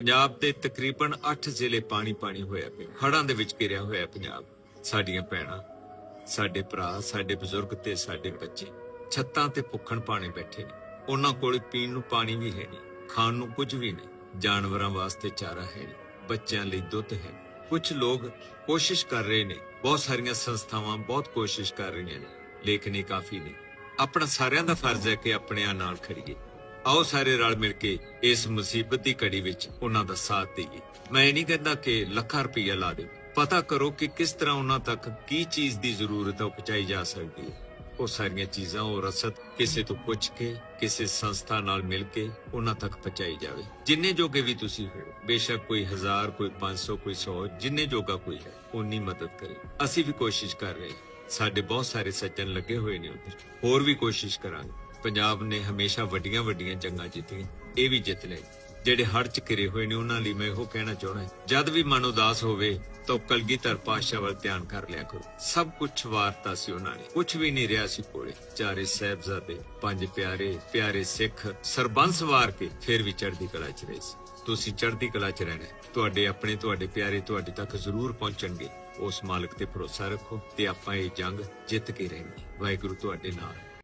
ਪੰਜਾਬ ਦੇ ਤਕਰੀਬਨ 8 ਜ਼ਿਲ੍ਹੇ ਪਾਣੀ ਪਾਣੀ ਹੋਇਆ ਪਿਆ। ਹੜ੍ਹਾਂ ਦੇ ਵਿੱਚ ਘਿਰਿਆ ਹੋਇਆ ਪੰਜਾਬ। ਸਾਡੀਆਂ ਭੈਣਾਂ, ਸਾਡੇ ਭਰਾ, ਸਾਡੇ ਬਜ਼ੁਰਗ ਤੇ ਸਾਡੇ ਬੱਚੇ ਛੱਤਾਂ ਤੇ ਭੁੱਖਣ ਪਾਣੇ ਬੈਠੇ ਨੇ। ਉਹਨਾਂ ਕੋਲ ਪੀਣ ਨੂੰ ਪਾਣੀ ਵੀ ਹੈ ਨਹੀਂ, ਖਾਣ ਨੂੰ ਕੁਝ ਵੀ ਨਹੀਂ, ਜਾਨਵਰਾਂ ਵਾਸਤੇ ਚਾਰਾ ਹੈ ਨਹੀਂ, ਬੱਚਿਆਂ ਲਈ ਦੁੱਧ ਹੈ ਕੁਝ ਲੋਕ ਕੋਸ਼ਿਸ਼ ਕਰ ਰਹੇ ਨੇ, ਬਹੁਤ ਸਾਰੀਆਂ ਸੰਸਥਾਵਾਂ ਬਹੁਤ ਕੋਸ਼ਿਸ਼ ਕਰ ਰਹੀਆਂ ਨੇ ਲੇਕਿਨ ਇਹ ਕਾਫੀ ਨਹੀਂ ਆਪਣਾ ਸਾਰਿਆਂ ਦਾ ਫਰਜ਼ ਹੈ ਕਿ ਆਪਣਿਆਂ ਨਾਲ ਖੜੀਏ ਆਓ ਸਾਰੇ ਰਲ ਮਿਲ ਕੇ ਇਸ ਮੁਸੀਬਤ ਦੀ ਘੜੀ ਵਿੱਚ ਉਹਨਾਂ ਦਾ ਸਾਥ ਦੇਈਏ। ਮੈਂ ਇਹ ਨਹੀਂ ਕਹਿੰਦਾ ਕਿ ਲੱਖਾਂ ਰੁਪਈਆ ਲਾ ਦਿਓ। ਪਤਾ ਕਰੋ ਕਿ ਕਿਸ ਤਰ੍ਹਾਂ ਉਹਨਾਂ ਤੱਕ ਕੀ ਚੀਜ਼ ਦੀ ਜ਼ਰੂਰਤ ਹੈ ਪਹੁੰਚਾਈ ਜਾ ਸਕਦੀ ਹੈ। ਉਹ ਸਾਰੀਆਂ ਚੀਜ਼ਾਂ, ਉਹ ਰਸਦ ਕਿਸੇ ਤੋਂ ਪੁੱਛ ਕੇ, ਕਿਸੇ ਸੰਸਥਾ ਨਾਲ ਮਿਲ ਕੇ ਉਹਨਾਂ ਤੱਕ ਪਹੁੰਚਾਈ ਜਾਵੇ। ਜਿੰਨੇ ਜੋਗੇ ਵੀ ਤੁਸੀਂ ਹੋ, ਬੇਸ਼ੱਕ ਕੋਈ 1000 ਕੋਈ 500 ਕੋਈ 100 ਜਿੰਨੇ ਜੋਗਾ ਕੋਈ ਹੈ ਉਨੀ ਮਦਦ ਕਰੇ। ਅਸੀਂ ਵੀ ਕੋਸ਼ਿਸ਼ ਕਰ ਰਹੇ ਸਾਡੇ ਬਹੁਤ ਸਾਰੇ ਸੱਜਣ ਲੱਗੇ ਹੋਏ ਨੇ ਉੱਧਰ। ਹੋਰ ਵੀ ਕੋਸ਼ਿਸ਼ ਕਰਾਂਗੇ। ਪੰਜਾਬ ਨੇ ਹਮੇਸ਼ਾ ਵੱਡੀਆਂ ਵੱਡੀਆਂ ਜੰਗਾਂ ਜਿੱਤੀਆਂ, ਇਹ ਵੀ ਜਿੱਤ ਲਏ ਜਿਹੜੇ ਹੜ ਚ ਘਿਰੇ ਹੋਏ ਨੇ, ਉਹਨਾਂ ਲਈ ਮੈਂ ਇਹੋ ਕਹਿਣਾ ਚਾਹੁੰਦਾ ਜਦ ਵੀ ਮਨ ਉਦਾਸ ਹੋਵੇ, ਤਾਂ ਕਲਗੀਧਰ ਪਾਤਸ਼ਾਹ ਵੱਲ ਧਿਆਨ ਕਰ ਲਿਆ ਕਰੋ। ਸਭ ਕੁਝ ਵਾਰਤਾ ਸੀ ਉਹਨਾਂ ਨੇ, ਕੁਝ ਵੀ ਨਹੀਂ ਰਿਹਾ ਸੀ ਕੋਲੇ। ਚਾਰੇ ਸਾਹਿਬਜ਼ਾਦੇ, ਪੰਜ ਪਿਆਰੇ ਪਿਆਰੇ ਸਿੱਖ, ਸਰਬੰਸ ਵਾਰ ਕੇ ਫਿਰ ਵੀ ਚੜ੍ਹਦੀ ਕਲਾ ਚ ਰਹੇ ਸੀ। ਤੁਸੀਂ ਚੜ੍ਹਦੀ ਕਲਾ ਚ ਰਹਿਣਾ ਤੁਹਾਡੇ ਆਪਣੇ, ਤੁਹਾਡੇ ਪਿਆਰੇ, ਤੁਹਾਡੇ ਤੱਕ ਜ਼ਰੂਰ ਪਹੁੰਚਣਗੇ। ਉਸ ਮਾਲਕ ਤੇ ਭਰੋਸਾ ਰੱਖੋ ਤੇ ਆਪਾਂ ਇਹ ਜੰਗ ਜਿੱਤ ਕੇ ਰਹਿਣੀ ਵਾਹਿਗੁਰੂ ਤੁਹਾਡੇ ਨਾਲ।